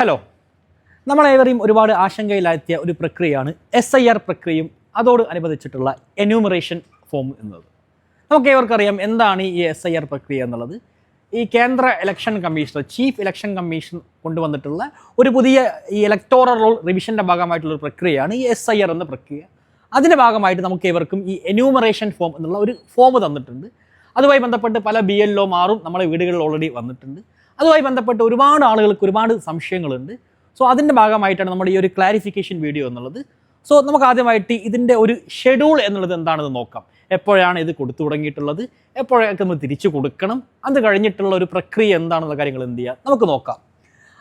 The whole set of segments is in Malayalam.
ഹലോ നമ്മളേവരെയും ഒരുപാട് ആശങ്കയിലാത്തിയ ഒരു പ്രക്രിയയാണ് എസ് ഐ ആർ പ്രക്രിയയും അതോട് അനുബന്ധിച്ചിട്ടുള്ള എന്യൂമറേഷൻ ഫോം എന്നത്. നമുക്ക് ഏവർക്കറിയാം എന്താണ് ഈ എസ് ഐ ആർ പ്രക്രിയ എന്നുള്ളത്. ഈ കേന്ദ്ര election commissioner chief election commission കൊണ്ടുവന്നിട്ടുള്ള ഒരു പുതിയ ഈ ഇലക്ടോറൽ റോൾ റിവിഷന്റെ ഭാഗമായിട്ടുള്ള ഒരു പ്രക്രിയയാണ് ഈ എസ് ഐ ആർ എന്ന പ്രക്രിയ. അതിന്റെ ഭാഗമായിട്ട് നമുക്ക് ഏവർക്കും ഈ എന്യൂമറേഷൻ ഫോം എന്നുള്ള ഒരു ഫോം തന്നിട്ടുണ്ട്. അതുമായി ബന്ധപ്പെട്ട് പല ബി എൽ ഒമാറും നമ്മുടെ വീടുകളിൽ ഓൾറെഡി വന്നിട്ടുണ്ട്. അതുമായി ബന്ധപ്പെട്ട് ഒരുപാട് ആളുകൾക്ക് ഒരുപാട് സംശയങ്ങളുണ്ട്. സോ അതിന്റെ ഭാഗമായിട്ടാണ് നമ്മുടെ ഈ ഒരു ക്ലാരിഫിക്കേഷൻ വീഡിയോ എന്നുള്ളത്. സോ നമുക്ക് ആദ്യമായിട്ട് ഇതിന്റെ ഒരു ഷെഡ്യൂൾ എന്നുള്ളത് എന്താണെന്ന് നോക്കാം. എപ്പോഴാണ് ഇത് കൊടുത്തു തുടങ്ങിയിട്ടുള്ളത്? എപ്പോഴൊക്കെ നമ്മൾ തിരിച്ചു കൊടുക്കണം? അത് കഴിഞ്ഞിട്ടുള്ള ഒരു പ്രക്രിയ എന്താണെന്ന കാര്യങ്ങൾ എന്ത് ചെയ്യുക നമുക്ക് നോക്കാം.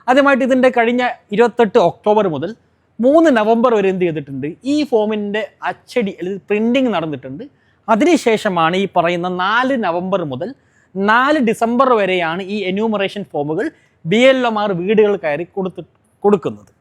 ആദ്യമായിട്ട് ഇതിന്റെ കഴിഞ്ഞ ഇരുപത്തെട്ട് ഒക്ടോബർ മുതൽ മൂന്ന് നവംബർ വരെ എന്ത് ചെയ്തിട്ടുണ്ട്? ഈ ഫോമിന്റെ അച്ചടി അല്ലെങ്കിൽ പ്രിന്റിങ് നടന്നിട്ടുണ്ട്. അതിനുശേഷമാണ് ഈ പറയുന്ന നാല് നവംബർ മുതൽ നാല് ഡിസംബർ വരെയാണ് ഈ എന്യൂമറേഷൻ ഫോമുകൾ ബി എൽ ഒമാർ വീടുകൾ കയറി കൊടുത്ത് കൊടുക്കുന്നത്.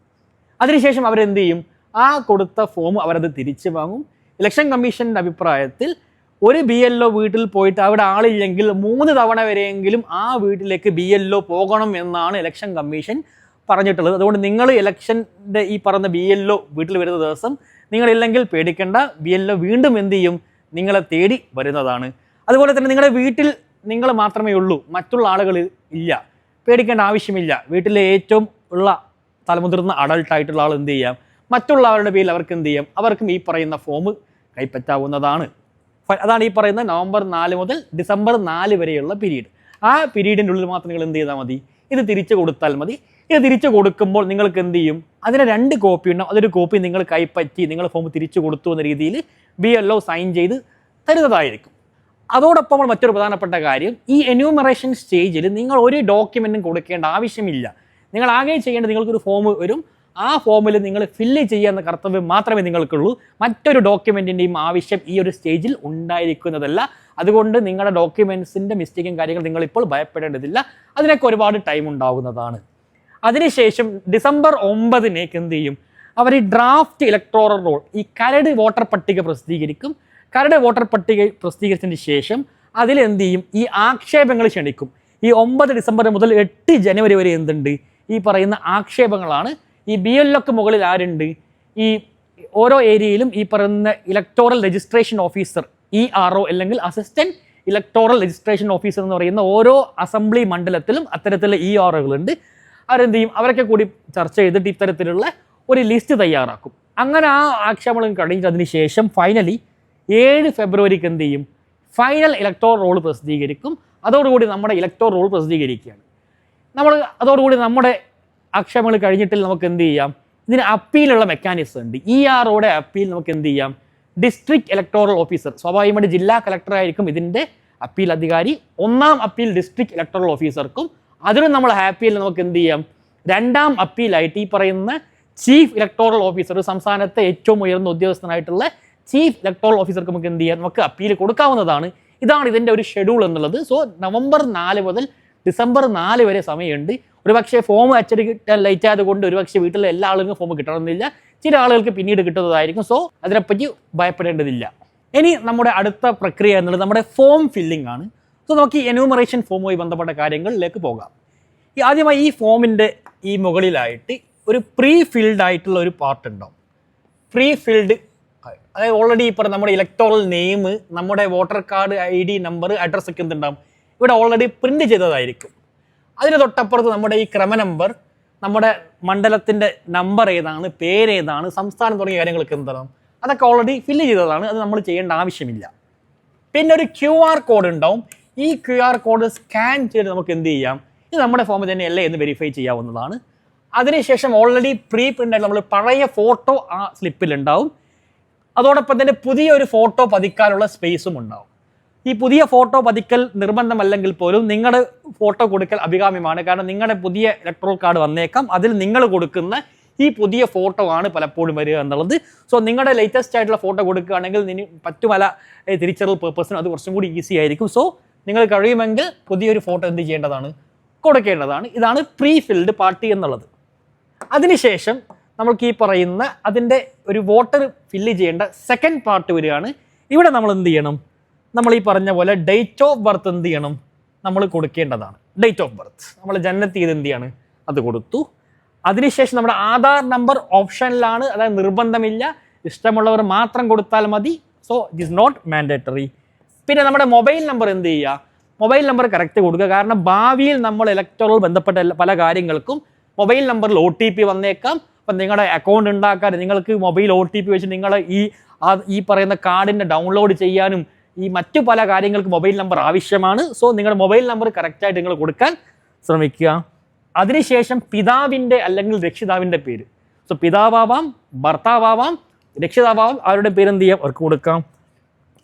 അതിനുശേഷം അവരെന്ത് ചെയ്യും? ആ കൊടുത്ത ഫോം അവരത് തിരിച്ചു വാങ്ങും. ഇലക്ഷൻ കമ്മീഷന്റെ അഭിപ്രായത്തിൽ ഒരു ബി എൽ ഒ വീട്ടിൽ പോയിട്ട് അവിടെ ആളില്ലെങ്കിൽ മൂന്ന് തവണ വരെയെങ്കിലും ആ വീട്ടിലേക്ക് ബി എൽ ഒ പോകണം എന്നാണ് ഇലക്ഷൻ കമ്മീഷൻ പറഞ്ഞിട്ടുള്ളത്. അതുകൊണ്ട് നിങ്ങൾ ഇലക്ഷന്റെ ഈ പറഞ്ഞ ബി എൽ ഒ വീട്ടിൽ വരുന്ന ദിവസം നിങ്ങളില്ലെങ്കിൽ പേടിക്കേണ്ട. ബി എൽ ഒ വീണ്ടും എന്ത് ചെയ്യും? നിങ്ങളെ തേടി വരുന്നതാണ്. അതുപോലെ തന്നെ നിങ്ങളുടെ വീട്ടിൽ നിങ്ങൾ മാത്രമേ ഉള്ളൂ. മറ്റുള്ള ആളുകൾ ഇല്ല. പേടിക്കേണ്ട ആവശ്യമില്ല. വീട്ടിലെ ഏറ്റവും ഉള്ള തലമുതിർന്ന അഡൾട്ട് ആയിട്ടുള്ള ആൾ എന്ത് ചെയ്യാം? മറ്റുള്ളവരുടെ പേരിൽ അവർക്ക് എന്ത് ചെയ്യാം? അവർക്കും ഈ പറയുന്ന ഫോം കൈപ്പറ്റാവുന്നതാണ്. അതാണ് ഈ പറയുന്ന നവംബർ നാല് മുതൽ ഡിസംബർ നാല് വരെയുള്ള പീരീഡ് ആ പീരീഡിന്റെ ഉള്ളിൽ മാത്രം നിങ്ങൾ എന്ത് ചെയ്താൽ മതി. ഇത് തിരിച്ചു കൊടുത്താൽ മതി. ഇത് തിരിച്ചു കൊടുക്കുമ്പോൾ നിങ്ങൾക്ക് എന്ത് ചെയ്യും? അതിന് രണ്ട് കോപ്പി ഉണ്ടാവും. അതൊരു കോപ്പി നിങ്ങൾ കൈപ്പറ്റി നിങ്ങൾ ഫോം തിരിച്ചു കൊടുത്തു എന്ന രീതിയിൽ ബി എൽ സൈൻ ചെയ്ത് തരുന്നതായിരിക്കും. അതോടൊപ്പം നമ്മൾ മറ്റൊരു പ്രധാനപ്പെട്ട കാര്യം ഈ എന്യൂമറേഷൻ സ്റ്റേജിൽ നിങ്ങൾ ഒരു ഡോക്യുമെന്റും കൊടുക്കേണ്ട ആവശ്യമില്ല. നിങ്ങൾ ആകെ ചെയ്യേണ്ടത് നിങ്ങൾക്കൊരു ഫോം വരും. ആ ഫോമിൽ നിങ്ങൾ ഫില്ല് ചെയ്യുന്ന കർത്തവ്യം മാത്രമേ നിങ്ങൾക്കുള്ളൂ. മറ്റൊരു ഡോക്യുമെന്റിന്റെയും ആവശ്യം ഈ ഒരു സ്റ്റേജിൽ ഉണ്ടായിരിക്കുന്നതല്ല. അതുകൊണ്ട് നിങ്ങളുടെ ഡോക്യുമെൻസിന്റെ മിസ്റ്റേക്കും കാര്യങ്ങൾ നിങ്ങളിപ്പോൾ ഭയപ്പെടേണ്ടതില്ല. അതിനൊക്കെ ഒരുപാട് ടൈം ഉണ്ടാകുന്നതാണ്. അതിനുശേഷം ഡിസംബർ ഒമ്പതിനേക്ക് എന്ത് ചെയ്യും? അവർ ഈ ഡ്രാഫ്റ്റ് ഇലക്ട്രോറൽ റോൾ ഈ കരട് വോട്ടർ പട്ടിക പ്രസിദ്ധീകരിക്കും. കരട് വോട്ടർ പട്ടിക പ്രസിദ്ധീകരിച്ചതിന് ശേഷം അതിലെന്ത് ചെയ്യും? ഈ ആക്ഷേപങ്ങൾ ക്ഷണിക്കും. ഈ ഒമ്പത് ഡിസംബർ മുതൽ എട്ട് ജനുവരി വരെ എന്തുണ്ട്? ഈ പറയുന്ന ആക്ഷേപങ്ങളാണ്. ഈ ബി എല്ലൊക്കെ മുകളിൽ ആരുണ്ട്? ഈ ഓരോ ഏരിയയിലും ഈ പറയുന്ന electoral registration officer E R O അല്ലെങ്കിൽ അസിസ്റ്റന്റ് ഇലക്ടോറൽ രജിസ്ട്രേഷൻ ഓഫീസർ എന്ന് പറയുന്ന ഓരോ അസംബ്ലി മണ്ഡലത്തിലും അത്തരത്തിലുള്ള ഇ ആർ ഒകളുണ്ട് അവരെന്ത് ചെയ്യും? അവരൊക്കെ കൂടി ചർച്ച ചെയ്തിട്ട് ഇത്തരത്തിലുള്ള ഒരു ലിസ്റ്റ് തയ്യാറാക്കും. അങ്ങനെ ആ ആക്ഷേപങ്ങൾ കഴിഞ്ഞിട്ട് അതിന് ശേഷം ഫൈനലി ഏഴ് ഫെബ്രുവരിക്ക് എന്ത് ചെയ്യും? ഫൈനൽ ഇലക്ടോർ റോൾ പ്രസിദ്ധീകരിക്കും. അതോടുകൂടി നമ്മുടെ ഇലക്ടോർ റോൾ പ്രസിദ്ധീകരിക്കുകയാണ്. നമ്മൾ അതോടുകൂടി നമ്മുടെ ആക്ഷേപങ്ങൾ കഴിഞ്ഞിട്ടിൽ നമുക്ക് എന്ത് ചെയ്യാം? ഇതിന് അപ്പീലുള്ള മെക്കാനിസം ഉണ്ട്. ഇ ആറോടെ അപ്പീൽ നമുക്ക് എന്ത് ചെയ്യാം? ഡിസ്ട്രിക്ട് ഇലക്ടോറൽ ഓഫീസർ സ്വാഭാവികമായിട്ട് ജില്ലാ കളക്ടറായിരിക്കും ഇതിന്റെ അപ്പീൽ അധികാരി. ഒന്നാം അപ്പീൽ ഡിസ്ട്രിക്ട് ഇലക്ടറൽ ഓഫീസർക്കും അതിനും നമ്മൾ ഹാപ്പിയിൽ നമുക്ക് എന്ത് ചെയ്യാം? രണ്ടാം അപ്പീലായിട്ട് ഈ പറയുന്ന ചീഫ് ഇലക്ടോറൽ ഓഫീസർ സംസ്ഥാനത്തെ ഏറ്റവും ഉയർന്ന ഉദ്യോഗസ്ഥനായിട്ടുള്ള ചീഫ് ഇലക്ടോറൽ ഓഫീസർക്ക് നമുക്ക് എന്ത് ചെയ്യാം? നമുക്ക് അപ്പീൽ കൊടുക്കാവുന്നതാണ്. ഇതാണ് ഇതിന്റെ ഒരു ഷെഡ്യൂൾ എന്നുള്ളത്. സോ നവംബർ നാല് മുതൽ ഡിസംബർ നാല് വരെ സമയമുണ്ട്. ഒരുപക്ഷേ ഫോം അച്ചടി കിട്ടാൻ ലൈറ്റ് ആയതുകൊണ്ട് ഒരുപക്ഷെ വീട്ടിലെ എല്ലാ ആളുകൾക്കും ഫോം കിട്ടണമെന്നില്ല. ചില ആളുകൾക്ക് പിന്നീട് കിട്ടുന്നതായിരിക്കും. സോ അതിനെപ്പറ്റി ഭയപ്പെടേണ്ടതില്ല. ഇനി നമ്മുടെ അടുത്ത പ്രക്രിയ എന്നുള്ളത് നമ്മുടെ ഫോം ഫില്ലിംഗ് ആണ്. സോ നമുക്ക് ഈ എന്യൂമറേഷൻ ഫോമുമായി ബന്ധപ്പെട്ട കാര്യങ്ങളിലേക്ക് പോകാം. ഈ ആദ്യമായി ഈ ഫോമിന്റെ ഈ മുകളിലായിട്ട് ഒരു പ്രീ ഫിൽഡ് ആയിട്ടുള്ള ഒരു പാർട്ട് ഉണ്ടാവും. പ്രീ ഫിൽഡ് അതായത് ഓൾറെഡി ഇപ്പോൾ നമ്മുടെ ഇലക്ടോറൽ നെയിം നമ്മുടെ voter card I D number address ഒക്കെ എന്തുണ്ടാവും? ഇവിടെ ഓൾറെഡി പ്രിന്റ് ചെയ്തതായിരിക്കും. അതിന് തൊട്ടപ്പുറത്ത് നമ്മുടെ ഈ ക്രമ നമ്പർ നമ്മുടെ മണ്ഡലത്തിന്റെ നമ്പർ ഏതാണ് പേരേതാണ് സംസ്ഥാനം തുടങ്ങിയ കാര്യങ്ങളൊക്കെ എന്താണ്? അതൊക്കെ ഓൾറെഡി ഫില്ല് ചെയ്തതാണ് അത് നമ്മൾ ചെയ്യേണ്ട ആവശ്യമില്ല. പിന്നെ ഒരു ക്യു ആർ കോഡ് ഉണ്ടാവും. ഈ ക്യു ആർ കോഡ് സ്കാൻ ചെയ്ത് നമുക്ക് എന്ത് ചെയ്യാം? ഇത് നമ്മുടെ ഫോമിൽ തന്നെ അല്ലേ എന്ന് വെരിഫൈ ചെയ്യാവുന്നതാണ്. അതിനുശേഷം ഓൾറെഡി പ്രീ പ്രിന്റ് ആയിട്ട് നമ്മൾ പഴയ ഫോട്ടോ ആ സ്ലിപ്പിലുണ്ടാവും അതോടൊപ്പം തന്നെ പുതിയൊരു ഫോട്ടോ പതിക്കാനുള്ള സ്പേസും ഉണ്ടാവും. ഈ പുതിയ ഫോട്ടോ പതിക്കൽ നിർബന്ധമല്ലെങ്കിൽ പോലും നിങ്ങളുടെ ഫോട്ടോ കൊടുക്കൽ അഭികാമ്യമാണ്. കാരണം നിങ്ങളുടെ പുതിയ ഇലക്ട്രോൾ കാർഡ് വന്നേക്കാം. അതിൽ നിങ്ങൾ കൊടുക്കുന്ന ഈ പുതിയ ഫോട്ടോ ആണ് പലപ്പോഴും വരിക എന്നുള്ളത്. സോ നിങ്ങളുടെ ലേറ്റസ്റ്റ് ആയിട്ടുള്ള ഫോട്ടോ കൊടുക്കുകയാണെങ്കിൽ ഇനി പറ്റുമല തിരിച്ചറിയൽ പേർപ്പസിന് അത് കുറച്ചും കൂടി ഈസി ആയിരിക്കും. സോ നിങ്ങൾ കഴിയുമെങ്കിൽ പുതിയൊരു ഫോട്ടോ എന്ത് ചെയ്യേണ്ടതാണ്? കൊടുക്കേണ്ടതാണ്. ഇതാണ് പ്രീ ഫിൽഡ് പാർട്ടി എന്നുള്ളത്. അതിനുശേഷം നമുക്ക് ഈ പറയുന്ന അതിന്റെ ഒരു വോട്ടർ ഫില്ല് ചെയ്യേണ്ട സെക്കൻഡ് പാർട്ട് വരികയാണ്. ഇവിടെ നമ്മൾ എന്ത് ചെയ്യണം? നമ്മൾ ഈ പറഞ്ഞ പോലെ ഡേറ്റ് ഓഫ് ബർത്ത് എന്ത് ചെയ്യണം? നമ്മൾ കൊടുക്കേണ്ടതാണ്. ഡേറ്റ് ഓഫ് ബർത്ത് നമ്മൾ ജനനത്തീയതി എന്ത് ചെയ്യാണ്? അത് കൊടുത്തു. അതിനുശേഷം നമ്മുടെ ആധാർ നമ്പർ ഓപ്ഷനിലാണ് അതായത് നിർബന്ധമില്ല. ഇഷ്ടമുള്ളവർ മാത്രം കൊടുത്താൽ മതി. So it is not mandatory പിന്നെ നമ്മുടെ മൊബൈൽ നമ്പർ എന്ത് ചെയ്യുക? മൊബൈൽ നമ്പർ കറക്റ്റ് കൊടുക്കുക. കാരണം ഭാവിയിൽ നമ്മൾ ഇലക്ട്രോൾ ബന്ധപ്പെട്ട പല കാര്യങ്ങൾക്കും മൊബൈൽ നമ്പറിൽ ഒ ടി പി വന്നേക്കാം. അപ്പം നിങ്ങളുടെ അക്കൗണ്ട് ഉണ്ടാക്കാൻ നിങ്ങൾക്ക് മൊബൈൽ ഒ ടി പി വെച്ച് നിങ്ങൾ ഈ ഈ പറയുന്ന കാർഡിന്റെ ഡൗൺലോഡ് ചെയ്യാനും ഈ മറ്റു പല കാര്യങ്ങൾക്ക് മൊബൈൽ നമ്പർ ആവശ്യമാണ്. സോ നിങ്ങളുടെ മൊബൈൽ നമ്പർ കറക്റ്റായിട്ട് നിങ്ങൾ കൊടുക്കാൻ ശ്രമിക്കുക. അതിനുശേഷം പിതാവിന്റെ അല്ലെങ്കിൽ രക്ഷിതാവിന്റെ പേര്. സോ പിതാവാവാം ഭർത്താവാവാം രക്ഷിതാവാം അവരുടെ പേരെന്ത് ചെയ്യാം? അവർക്ക് കൊടുക്കാം.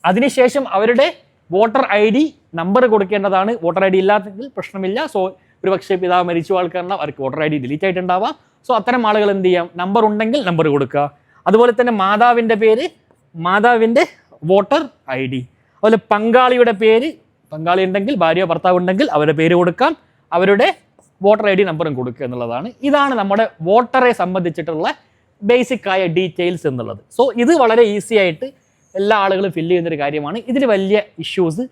അതിനുശേഷം അവരുടെ വോട്ടർ ഐ ഡി നമ്പർ കൊടുക്കേണ്ടതാണ്. വോട്ടർ ഐ ഡി ഇല്ലാത്തെങ്കിൽ പ്രശ്നമില്ല. സോ ഒരു പക്ഷേ പിതാവ് മരിച്ചു ആൾക്കാരുടെ അവർക്ക് വോട്ടർ ഐ ഡി ഡിലീറ്റ് ആയിട്ടുണ്ടാവാം. സോ അത്തരം ആളുകൾ എന്ത് ചെയ്യാം? നമ്പർ ഉണ്ടെങ്കിൽ നമ്പർ കൊടുക്കുക. അതുപോലെ തന്നെ മാതാവിന്റെ പേര് മാതാവിന്റെ വോട്ടർ ഐ ഡി. അതുപോലെ പങ്കാളിയുടെ പേര് പങ്കാളി ഉണ്ടെങ്കിൽ ഭാര്യ ഭർത്താവ് ഉണ്ടെങ്കിൽ അവരുടെ പേര് കൊടുക്കാം. അവരുടെ വോട്ടർ ഐ ഡി നമ്പറും കൊടുക്കുക എന്നുള്ളതാണ്. ഇതാണ് നമ്മുടെ വോട്ടറെ സംബന്ധിച്ചിട്ടുള്ള ബേസിക് ആയ ഡീറ്റെയിൽസ് എന്നുള്ളത്. സോ ഇത് വളരെ ഈസി ആയിട്ട് എല്ലാ ആളുകളും ഫില്ല് ചെയ്യുന്നൊരു കാര്യമാണ്. ഇതിൽ വലിയ ഇഷ്യൂസ്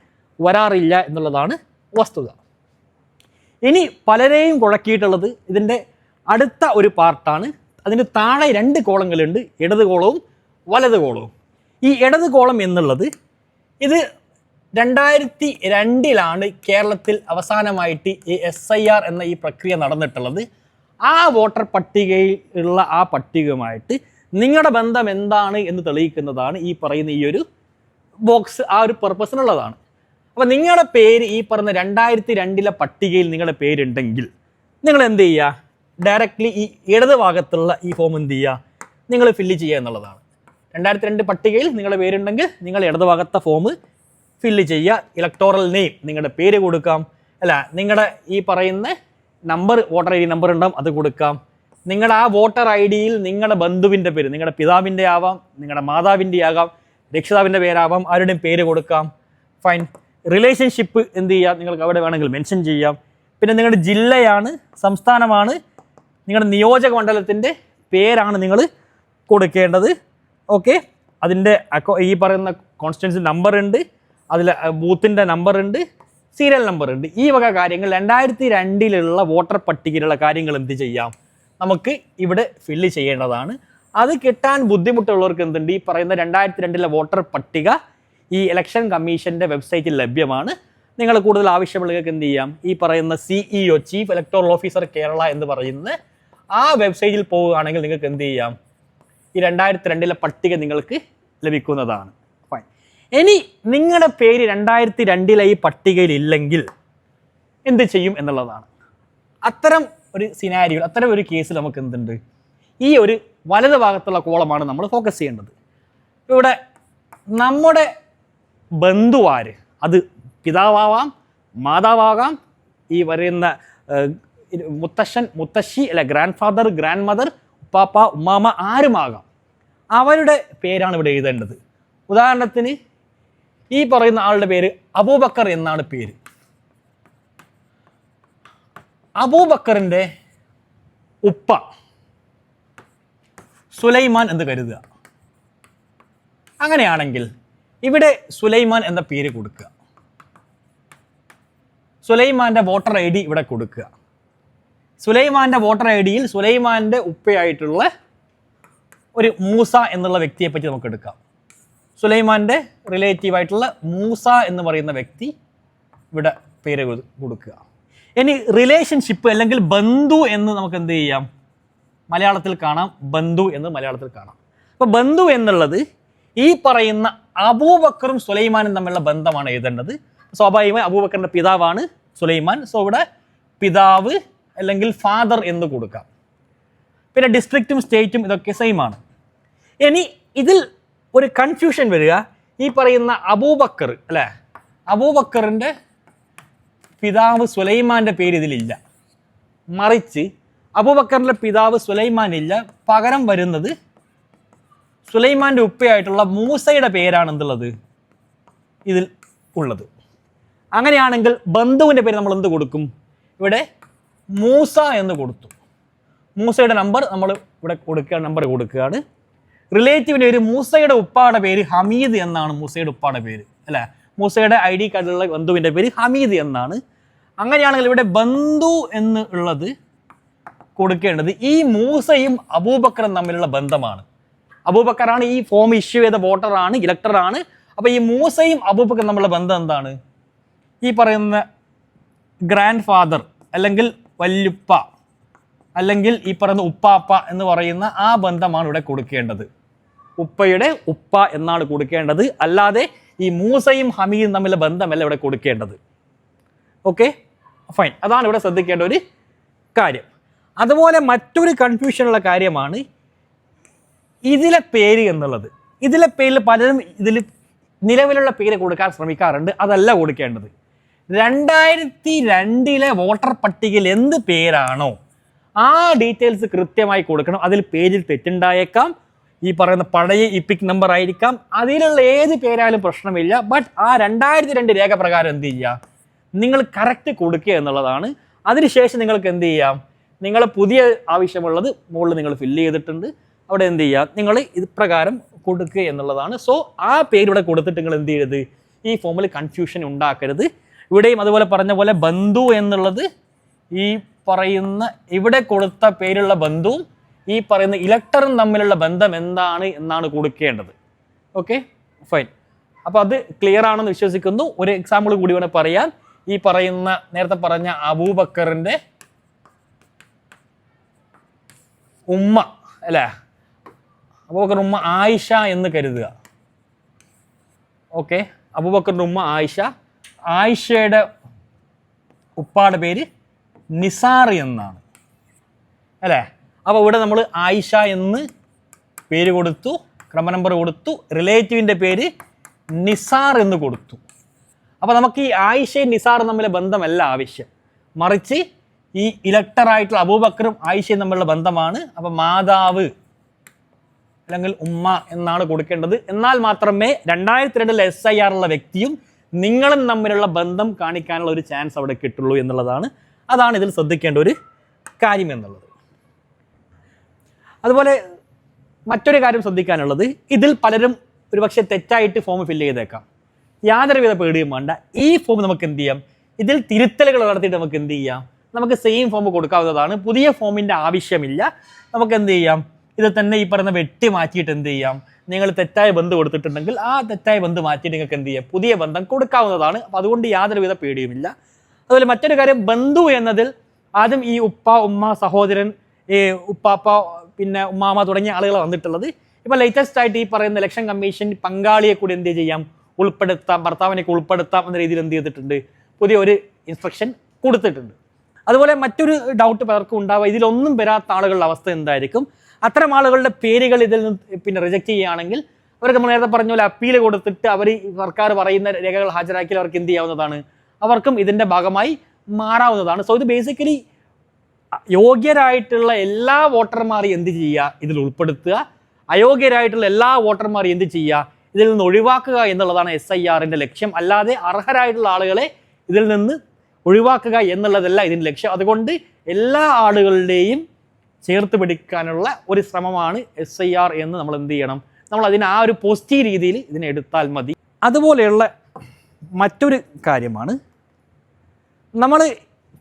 വരാറില്ല എന്നുള്ളതാണ് വസ്തുത. ഇനി പലരെയും കുഴക്കിയിട്ടുള്ളത് ഇതിന്റെ അടുത്ത ഒരു പാർട്ടാണ്. അതിന് താഴെ രണ്ട് കോളങ്ങളുണ്ട് ഇടത് കോളവും വലത് കോളവും. ഈ ഇടത് കോളം എന്നുള്ളത് ഇത് രണ്ടായിരത്തി രണ്ടിലാണ് കേരളത്തിൽ അവസാനമായിട്ട് ഈ എസ് ഐ ആർ എന്ന ഈ പ്രക്രിയ നടന്നിട്ടുള്ളത്. ആ വോട്ടർ പട്ടികയിൽ ഉള്ള ആ പട്ടികയുമായിട്ട് നിങ്ങളുടെ ബന്ധം എന്താണ് എന്ന് തെളിയിക്കുന്നതാണ് ഈ പറയുന്ന ഈ ഒരു ബോക്സ് ആ ഒരു പർപ്പസിനുള്ളതാണ് അപ്പോൾ നിങ്ങളുടെ പേര് ഈ പറഞ്ഞ രണ്ടായിരത്തി രണ്ടിലെ പട്ടികയിൽ നിങ്ങളുടെ പേരുണ്ടെങ്കിൽ നിങ്ങൾ എന്ത് ചെയ്യുക? ഡയറക്റ്റ്ലി ഈ ഇടത് ഭാഗത്തുള്ള ഈ ഫോം എന്ത് ചെയ്യുക? നിങ്ങൾ ഫില്ല് ചെയ്യുക എന്നുള്ളതാണ്. രണ്ടായിരത്തി രണ്ട് പട്ടികയിൽ നിങ്ങളുടെ പേരുണ്ടെങ്കിൽ നിങ്ങൾ ഇടത് ഭാഗത്തെ ഫോം ഫില്ല് ചെയ്യുക. ഇലക്ടോറൽ നെയിം നിങ്ങളുടെ പേര് കൊടുക്കാം. അല്ല നിങ്ങളുടെ ഈ പറയുന്ന number voter I D number ഉണ്ടാവും അത് കൊടുക്കാം. നിങ്ങളുടെ ആ വോട്ടർ ഐ ഡിയിൽ നിങ്ങളുടെ ബന്ധുവിന്റെ പേര് നിങ്ങളുടെ പിതാവിന്റെ ആവാം നിങ്ങളുടെ മാതാവിന്റെ ആകാം രക്ഷിതാവിന്റെ പേരാവാം ആരുടെയും പേര് കൊടുക്കാം. ഫൈൻ റിലേഷൻഷിപ്പ് എന്ത് ചെയ്യാം? നിങ്ങൾക്ക് അവിടെ വേണമെങ്കിൽ മെൻഷൻ ചെയ്യാം. പിന്നെ നിങ്ങളുടെ ജില്ലയാണ് സംസ്ഥാനമാണ് നിങ്ങളുടെ നിയോജക മണ്ഡലത്തിന്റെ പേരാണ് നിങ്ങൾ കൊടുക്കേണ്ടത്. ഓക്കെ അതിന്റെ അക്കോ ഈ പറയുന്ന കോൺസ്റ്റൻസി നമ്പർ ഉണ്ട് അതിൽ ബൂത്തിന്റെ നമ്പർ ഉണ്ട് സീരിയൽ നമ്പർ ഉണ്ട്. ഈ വക കാര്യങ്ങൾ രണ്ടായിരത്തി രണ്ടിലുള്ള വോട്ടർ പട്ടികയിലുള്ള കാര്യങ്ങൾ എന്ത് ചെയ്യാം? നമുക്ക് ഇവിടെ ഫില്ല് ചെയ്യേണ്ടതാണ്. അത് കിട്ടാൻ ബുദ്ധിമുട്ടുള്ളവർക്ക് എന്തുണ്ട്? ഈ പറയുന്ന രണ്ടായിരത്തി രണ്ടിലെ വോട്ടർ പട്ടിക ഈ ഇലക്ഷൻ കമ്മീഷന്റെ വെബ്സൈറ്റിൽ ലഭ്യമാണ്. നിങ്ങൾ കൂടുതൽ ആവശ്യമുള്ളവർക്ക് എന്ത് ചെയ്യാം? ഈ പറയുന്ന CEO chief electoral officer Kerala എന്ന് പറയുന്ന ആ വെബ്സൈറ്റിൽ പോവുകയാണെങ്കിൽ നിങ്ങൾക്ക് എന്ത് ചെയ്യാം? ഈ രണ്ടായിരത്തി രണ്ടിലെ പട്ടിക നിങ്ങൾക്ക് ലഭിക്കുന്നതാണ്. ഫൈൻ ഇനി നിങ്ങളുടെ പേര് രണ്ടായിരത്തി രണ്ടിലെ ഈ പട്ടികയിൽ ഇല്ലെങ്കിൽ എന്ത് ചെയ്യും എന്നുള്ളതാണ്. അത്തരം ഒരു സിനാരിയോ അത്തരം ഒരു കേസിൽ നമുക്ക് എന്തുണ്ട്? ഈ ഒരു വലത് ഭാഗത്തുള്ള കോളമാണ് നമ്മൾ ഫോക്കസ് ചെയ്യേണ്ടത്. ഇവിടെ നമ്മുടെ ബന്ധുവാര്. അത് പിതാവാവാം മാതാവാകാം ഈ പറയുന്ന മുത്തശ്ശൻ മുത്തശ്ശി അല്ല ഗ്രാൻഡ് ഫാദർ ഗ്രാൻഡ് മദർ ഉപ്പാപ്പ ഉമ്മാമ ആരുമാകാം? അവരുടെ പേരാണ് ഇവിടെ എഴുതേണ്ടത്. ഉദാഹരണത്തിന് ഈ പറയുന്ന ആളുടെ പേര് അബൂബക്കർ എന്നാണ് പേര്. അബൂബക്കറിന്റെ ഉപ്പ സുലൈമാൻ എന്ന് കരുതുക. അങ്ങനെയാണെങ്കിൽ ഇവിടെ സുലൈമാൻ എന്ന പേര് കൊടുക്കുക. സുലൈമാന്റെ വോട്ടർ ഐ ഡി ഇവിടെ കൊടുക്കുക. സുലൈമാന്റെ വോട്ടർ ഐ ഡിയിൽ സുലൈമാന്റെ ഉപ്പയായിട്ടുള്ള ഒരു മൂസ എന്നുള്ള വ്യക്തിയെ പറ്റി നമുക്ക് എടുക്കാം. സുലൈമാന്റെ റിലേറ്റീവ് ആയിട്ടുള്ള മൂസ എന്ന് പറയുന്ന വ്യക്തി ഇവിടെ പേര് കൊടുക്കുക. ഇനി റിലേഷൻഷിപ്പ് അല്ലെങ്കിൽ ബന്ധു എന്ന് നമുക്ക് എന്ത് ചെയ്യാം? മലയാളത്തിൽ കാണാം ബന്ധു എന്ന് മലയാളത്തിൽ കാണാം. അപ്പോൾ ബന്ധു എന്നുള്ളത് ഈ പറയുന്ന അബൂബക്കറും സുലൈമാനും തമ്മിലുള്ള ബന്ധമാണ് എഴുതേണ്ടത്. സ്വാഭാവികമായി അബൂബക്കറിന്റെ പിതാവാണ് സുലൈമാൻ. സോ ഇവിടെ പിതാവ് അല്ലെങ്കിൽ ഫാദർ എന്ന് കൊടുക്കാം. പിന്നെ ഡിസ്ട്രിക്റ്റും സ്റ്റേറ്റും ഇതൊക്കെ സെയിം ആണ്. ഇനി ഇതിൽ ഒരു കൺഫ്യൂഷൻ വരിക. ഈ പറയുന്ന അബൂബക്കർ അല്ലേ? അബൂബക്കറിന്റെ പിതാവ് സുലൈമാന്റെ പേര് ഇതിലില്ല. മറിച്ച് അബൂബക്കറിന്റെ പിതാവ് സുലൈമാൻ ഇല്ല പകരം വരുന്നത് സുലൈമാന്റെ ഉപ്പയായിട്ടുള്ള മൂസയുടെ പേരാണ് എന്തുള്ളത് ഇതിൽ ഉള്ളത്. അങ്ങനെയാണെങ്കിൽ ബന്ധുവിന്റെ പേര് നമ്മൾ എന്ത് കൊടുക്കും? ഇവിടെ മൂസ എന്ന് കൊടുത്തു. മൂസയുടെ നമ്പർ നമ്മൾ ഇവിടെ കൊടുക്കുക നമ്പർ കൊടുക്കുകയാണ്. റിലേറ്റീവിന്റെ ഒരു മൂസയുടെ ഉപ്പാടെ പേര് ഹമീദ് എന്നാണ് മൂസയുടെ ഉപ്പാടെ പേര് അല്ലേ? മൂസയുടെ ഐ ഡി കാർഡിലുള്ള ബന്ധുവിന്റെ പേര് ഹമീദ് എന്നാണ്. അങ്ങനെയാണെങ്കിൽ ഇവിടെ ബന്ധു എന്ന് ഉള്ളത് കൊടുക്കേണ്ടത് ഈ മൂസയും അബൂബക്കറും തമ്മിലുള്ള ബന്ധമാണ്. അബൂബക്കറാണ് ഈ ഫോം ഇഷ്യൂ ചെയ്ത വോട്ടറാണ് ഇലക്ടറാണ്. അപ്പോൾ ഈ മൂസയും അബൂബക്കർ തമ്മിലുള്ള ബന്ധം എന്താണ്? ഈ പറയുന്ന ഗ്രാൻഡ് ഫാദർ അല്ലെങ്കിൽ വല്യുപ്പ അല്ലെങ്കിൽ ഈ പറയുന്ന ഉപ്പാപ്പ എന്ന് പറയുന്ന ആ ബന്ധമാണ് ഇവിടെ കൊടുക്കേണ്ടത്. ഉപ്പയുടെ ഉപ്പ എന്നാണ് കൊടുക്കേണ്ടത്. അല്ലാതെ ഈ മൂസയും ഹമീയും തമ്മിലെ ബന്ധമല്ല ഇവിടെ കൊടുക്കേണ്ടത്. ഓക്കെ ഫൈൻ അതാണ് ഇവിടെ ശ്രദ്ധിക്കേണ്ട ഒരു കാര്യം. അതുപോലെ മറ്റൊരു കൺഫ്യൂഷനുള്ള കാര്യമാണ് ഇതിലെ പേര് എന്നുള്ളത്. ഇതിലെ പേരിൽ പലരും ഇതിൽ നിലവിലുള്ള പേര് കൊടുക്കാൻ ശ്രമിക്കാറുണ്ട്. അതല്ല കൊടുക്കേണ്ടത്. രണ്ടായിരത്തി രണ്ടിലെ വോട്ടർ പട്ടികയിൽ എന്ത് പേരാണോ ആ ഡീറ്റെയിൽസ് കൃത്യമായി കൊടുക്കണം. അതിൽ പേരിൽ തെറ്റുണ്ടായേക്കാം. ഈ പറയുന്ന പഴയ ഇപ്പിക് നമ്പർ ആയിരിക്കാം. അതിലുള്ള ഏത് പേരായാലും പ്രശ്നമില്ല. ബട്ട് ആ രണ്ടായിരത്തി രണ്ട് രേഖ പ്രകാരം എന്ത് ചെയ്യുക നിങ്ങൾ കറക്റ്റ് കൊടുക്കുക എന്നുള്ളതാണ്. അതിനുശേഷം നിങ്ങൾക്ക് എന്ത് ചെയ്യാം? നിങ്ങൾ പുതിയ ആവശ്യമുള്ളത് മുകളിൽ നിങ്ങൾ ഫില്ല് ചെയ്തിട്ടുണ്ട്. അവിടെ എന്ത് ചെയ്യുക? നിങ്ങൾ ഇത് പ്രകാരം കൊടുക്കുക എന്നുള്ളതാണ്. സോ ആ പേര് ഇവിടെ കൊടുത്തിട്ട് നിങ്ങൾ എന്ത് ചെയ്യരുത്? ഈ ഫോമിൽ കൺഫ്യൂഷൻ ഉണ്ടാക്കരുത്. ഇവിടെയും അതുപോലെ പറഞ്ഞ പോലെ ബന്ധു എന്നുള്ളത് ഈ പറയുന്ന ഇവിടെ കൊടുത്ത പേരുള്ള ബന്ധുവും ഈ പറയുന്ന ഇലക്ടറും തമ്മിലുള്ള ബന്ധം എന്താണ് എന്നാണ് കൊടുക്കേണ്ടത്. ഓക്കെ ഫൈൻ അപ്പോൾ അത് ക്ലിയർ ആണെന്ന് വിശ്വസിക്കുന്നു. ഒരു എക്സാമ്പിൾ കൂടി വേണേൽ പറയാൻ ഈ പറയുന്ന നേരത്തെ പറഞ്ഞ അബൂബക്കറിന്റെ ഉമ്മ അല്ലേ? അബൂബക്കർ ഉമ്മ ആയിഷ എന്ന് കരുതുക. ഓക്കെ അബൂബക്കറിന്റെ ഉമ്മ ആയിഷ. ആയിഷയുടെ ഉപ്പാടെ പേര് നിസാർ എന്നാണ്. അല്ലേ? അപ്പോൾ ഇവിടെ നമ്മൾ ആയിഷ എന്ന് പേര് കൊടുത്തു ക്രമ നമ്പർ കൊടുത്തു റിലേറ്റീവിന്റെ പേര് നിസാർ എന്ന് കൊടുത്തു. അപ്പോൾ നമുക്ക് ഈ ആയിഷയും നിസാറും തമ്മിലെ ബന്ധമല്ല ആവശ്യം. മറിച്ച് ഈ ഇലക്ടറായിട്ടുള്ള അബൂബക്കറും ആയിഷയും തമ്മിലുള്ള ബന്ധമാണ്. അപ്പോൾ മാതാവ് അല്ലെങ്കിൽ ഉമ്മ എന്നാണ് കൊടുക്കേണ്ടത്. എന്നാൽ മാത്രമേ രണ്ടായിരത്തി രണ്ടിൽ എസ് ഐ ആറുള്ള വ്യക്തിയും നിങ്ങളും തമ്മിലുള്ള ബന്ധം കാണിക്കാനുള്ള ഒരു ചാൻസ് അവിടെ കിട്ടുള്ളൂ എന്നുള്ളതാണ്. അതാണ് ഇതിൽ ശ്രദ്ധിക്കേണ്ട ഒരു കാര്യം എന്നുള്ളത്. അതുപോലെ മറ്റൊരു കാര്യം ശ്രദ്ധിക്കാനുള്ളത് ഇതിൽ പലരും ഒരുപക്ഷെ തെറ്റായിട്ട് ഫോം ഫില്ല് ചെയ്തേക്കാം. യാതൊരുവിധ പേടിയും വേണ്ട. ഈ ഫോം നമുക്ക് എന്ത് ചെയ്യാം? ഇതിൽ തിരുത്തലുകൾ നടത്തിയിട്ട് നമുക്ക് എന്ത് ചെയ്യാം? നമുക്ക് സെയിം ഫോം കൊടുക്കാവുന്നതാണ്. പുതിയ ഫോമിന്റെ ആവശ്യമില്ല. നമുക്ക് എന്ത് ചെയ്യാം? ഇത് തന്നെ ഈ പറയുന്ന വെട്ടി മാറ്റിയിട്ട് എന്ത് ചെയ്യാം? നിങ്ങൾ തെറ്റായ ബന്ധം കൊടുത്തിട്ടുണ്ടെങ്കിൽ ആ തെറ്റായ ബന്ധം മാറ്റിയിട്ട് നിങ്ങൾക്ക് എന്ത് ചെയ്യാം? പുതിയ ബന്ധം കൊടുക്കാവുന്നതാണ്. അപ്പം അതുകൊണ്ട് യാതൊരുവിധ പേടിയുമില്ല. അതുപോലെ മറ്റൊരു കാര്യം ബന്ധു എന്നതിൽ ആദ്യം ഈ ഉപ്പ ഉമ്മ സഹോദരൻ ഈ ഉപ്പാപ്പ പിന്നെ ഉമ്മാമ തുടങ്ങിയ ആളുകൾ വന്നിട്ടുള്ളത്. ഇപ്പം ലേറ്റസ്റ്റ് ആയിട്ട് ഈ പറയുന്ന ഇലക്ഷൻ കമ്മീഷൻ പങ്കാളിയെ കൂടി എന്ത് ചെയ്യാം? ഉൾപ്പെടുത്താം ഭർത്താവിനെയൊക്കെ ഉൾപ്പെടുത്താം എന്ന രീതിയിൽ എന്ത് ചെയ്തിട്ടുണ്ട്? പുതിയ ഒരു ഇൻസ്ട്രക്ഷൻ കൊടുത്തിട്ടുണ്ട്. അതുപോലെ മറ്റൊരു ഡൗട്ട് പലർക്കും ഉണ്ടാവുക ഇതിലൊന്നും വരാത്ത ആളുകളുടെ അവസ്ഥ എന്തായിരിക്കും? അത്തരം ആളുകളുടെ പേരുകൾ ഇതിൽ നിന്ന് പിന്നെ റിജക്റ്റ് ചെയ്യുകയാണെങ്കിൽ അവർക്ക് നമ്മൾ നേരത്തെ പറഞ്ഞ പോലെ അപ്പീൽ കൊടുത്തിട്ട് അവർ സർക്കാർ പറയുന്ന രേഖകൾ ഹാജരാക്കി അവർക്ക് എന്ത് ചെയ്യാവുന്നതാണ്? അവർക്കും ഇതിന്റെ ഭാഗമായി മാറാവുന്നതാണ്. സോ ഇത് ബേസിക്കലി യോഗ്യരായിട്ടുള്ള എല്ലാ വോട്ടർമാരെയും എന്ത് ചെയ്യുക? ഇതിൽ ഉൾപ്പെടുത്തുക. അയോഗ്യരായിട്ടുള്ള എല്ലാ വോട്ടർമാരെയും എന്ത് ചെയ്യുക? ഇതിൽ നിന്ന് ഒഴിവാക്കുക എന്നുള്ളതാണ് എസ് ഐ ആറിന്റെ ലക്ഷ്യം. അല്ലാതെ അർഹരായിട്ടുള്ള ആളുകളെ ഇതിൽ നിന്ന് ഒഴിവാക്കുക എന്നുള്ളതല്ല ഇതിന്റെ ലക്ഷ്യം. അതുകൊണ്ട് എല്ലാ ആളുകളുടെയും ചേർത്ത് പിടിക്കാനുള്ള ഒരു ശ്രമമാണ് എസ് ഐ ആർ എന്ന് നമ്മൾ എന്ത് ചെയ്യണം? നമ്മൾ അതിന് ആ ഒരു പോസിറ്റീവ് രീതിയിൽ ഇതിനെ എടുത്താൽ മതി. അതുപോലെയുള്ള മറ്റൊരു കാര്യമാണ് നമ്മൾ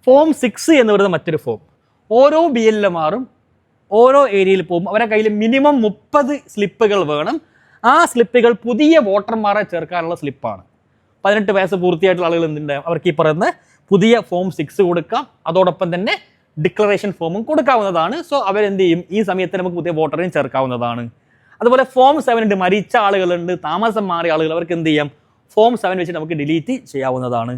ഫോം സിക്സ് എന്ന് പറയുന്ന മറ്റൊരു ഫോം ഓരോ ബി എൽ എമാറും ഓരോ ഏരിയയിൽ പോകും. അവരുടെ കയ്യിൽ മിനിമം മുപ്പത് സ്ലിപ്പുകൾ വേണം. ആ സ്ലിപ്പുകൾ പുതിയ വോട്ടർമാരെ ചേർക്കാനുള്ള സ്ലിപ്പാണ്. പതിനെട്ട് വയസ്സ് പൂർത്തിയായിട്ടുള്ള ആളുകൾ എന്തുണ്ട് അവർക്ക് ഈ പറയുന്ന പുതിയ ഫോം സിക്സ് കൊടുക്കാം. അതോടൊപ്പം തന്നെ ഡിക്ലറേഷൻ ഫോമും കൊടുക്കാവുന്നതാണ്. സോ അവരെന്ത് ചെയ്യും ഈ സമയത്ത് നമുക്ക് പുതിയ വോട്ടറിനെ ചേർക്കാവുന്നതാണ്. അതുപോലെ ഫോം സെവൻ ഉണ്ട് മരിച്ച ആളുകളുണ്ട് താമസം മാറിയ ആളുകൾ അവർക്ക് എന്ത് ചെയ്യാം ഫോം സെവൻ വെച്ച് നമുക്ക് ഡിലീറ്റ് ചെയ്യാവുന്നതാണ്.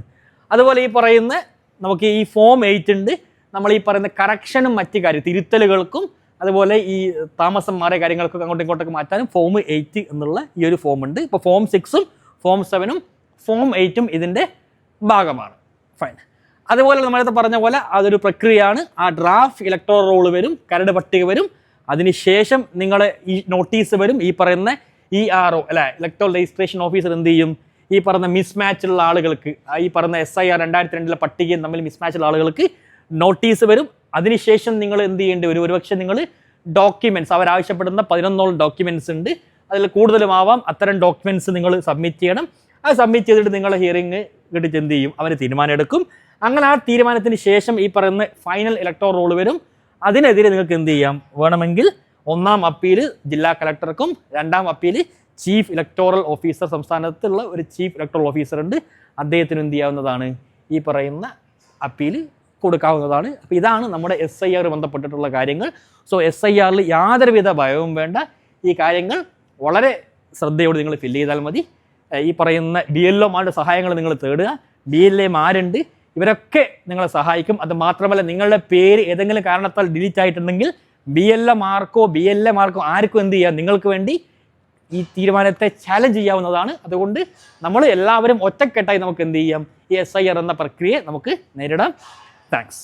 അതുപോലെ ഈ പറയുന്ന നമുക്ക് ഈ ഫോം എയ്റ്റ് ഉണ്ട്. നമ്മൾ ഈ പറയുന്ന കറക്ഷനും മറ്റ് കാര്യം തിരുത്തലുകൾക്കും അതുപോലെ ഈ താമസം മാറിയ കാര്യങ്ങൾക്കൊക്കെ അങ്ങോട്ടും ഇങ്ങോട്ടൊക്കെ മാറ്റാനും ഫോം എയ്റ്റ് എന്നുള്ള ഈ ഒരു ഫോം ഉണ്ട്. ഇപ്പോൾ ഫോം സിക്സും ഫോം സെവനും ഫോം എയ്റ്റും ഇതിന്റെ ഭാഗമാണ്. ഫൈൻ അതുപോലെ നമ്മളത് പറഞ്ഞ പോലെ അതൊരു പ്രക്രിയയാണ്. ആ ഡ്രാഫ്റ്റ് ഇലക്ട്രോ റോൾ വരും കരട് പട്ടിക വരും. അതിനുശേഷം നിങ്ങളെ ഈ നോട്ടീസ് വരും. ഈ പറയുന്ന ഇ ആർ ഒ അല്ലെ ഇലക്ട്രോൾ രജിസ്ട്രേഷൻ ഓഫീസർ എന്ത് ചെയ്യും? ഈ പറഞ്ഞ മിസ്മാച്ച് ഉള്ള ആളുകൾക്ക് ഈ പറഞ്ഞ എസ് ഐ ആർ രണ്ടായിരത്തി രണ്ടിലെ പട്ടികയും തമ്മിൽ മിസ്മാച്ച് ഉള്ള ആളുകൾക്ക് നോട്ടീസ് വരും. അതിനുശേഷം നിങ്ങൾ എന്ത് ചെയ്യേണ്ടി വരും? ഒരുപക്ഷെ നിങ്ങൾ ഡോക്യുമെന്റ്സ് അവരാവശ്യപ്പെടുന്ന പതിനൊന്നോളം ഡോക്യുമെന്റ്സ് ഉണ്ട്. അതിൽ കൂടുതലും ആവാം അത്തരം ഡോക്യുമെന്റ്സ് നിങ്ങൾ സബ്മിറ്റ് ചെയ്യണം. അത് സബ്മിറ്റ് ചെയ്തിട്ട് നിങ്ങളെ ഹിയറിംഗ് കിട്ടിച്ച് എന്ത് ചെയ്യും? അവർ തീരുമാനം എടുക്കും അങ്ങനെ ആ തീരുമാനത്തിന് ശേഷം ഈ പറയുന്ന ഫൈനൽ ഇലക്ട്രോ റോൾ വരും. അതിനെതിരെ നിങ്ങൾക്ക് എന്ത് ചെയ്യാം? വേണമെങ്കിൽ ഒന്നാം അപ്പീൽ ജില്ലാ കളക്ടർക്കും രണ്ടാം അപ്പീൽ ചീഫ് ഇലക്ടോറൽ ഓഫീസർ സംസ്ഥാനത്തുള്ള ഒരു ചീഫ് ഇലക്ടോറൽ ഓഫീസർ ഉണ്ട്. അദ്ദേഹത്തിന് എന്ത് ചെയ്യാവുന്നതാണ്? ഈ പറയുന്ന അപ്പീൽ കൊടുക്കാവുന്നതാണ്. അപ്പോൾ ഇതാണ് നമ്മുടെ എസ് ഐ ആർ ബന്ധപ്പെട്ടിട്ടുള്ള കാര്യങ്ങൾ. സോ എസ് ഐ ആറിൽ യാതൊരുവിധ ഭയവും വേണ്ട. ഈ കാര്യങ്ങൾ വളരെ ശ്രദ്ധയോടെ നിങ്ങൾ ഫില്ല് ചെയ്താൽ മതി. ഈ പറയുന്ന ബി എൽ ഒമാരുടെ സഹായങ്ങൾ നിങ്ങൾ തേടുക. ബി എൽ എമാരുണ്ട് ഇവരൊക്കെ നിങ്ങളെ സഹായിക്കും. അത് മാത്രമല്ല നിങ്ങളുടെ പേര് ഏതെങ്കിലും കാരണത്താൽ ഡിലീറ്റ് ആയിട്ടുണ്ടെങ്കിൽ ബി എൽ എ മാർക്കോ ബി എൽ എ മാർക്കോ ആർക്കും എന്ത് ചെയ്യാം? നിങ്ങൾക്ക് വേണ്ടി ഈ തീരുമാനത്തെ ചാലഞ്ച് ചെയ്യാവുന്നതാണ്. അതുകൊണ്ട് നമ്മൾ എല്ലാവരും ഒറ്റക്കെട്ടായി നമുക്ക് എന്ത് ചെയ്യാം? ഈ എസ് ഐ ആർ എന്ന പ്രക്രിയയെ നമുക്ക് നേരിടാം. താങ്ക്സ്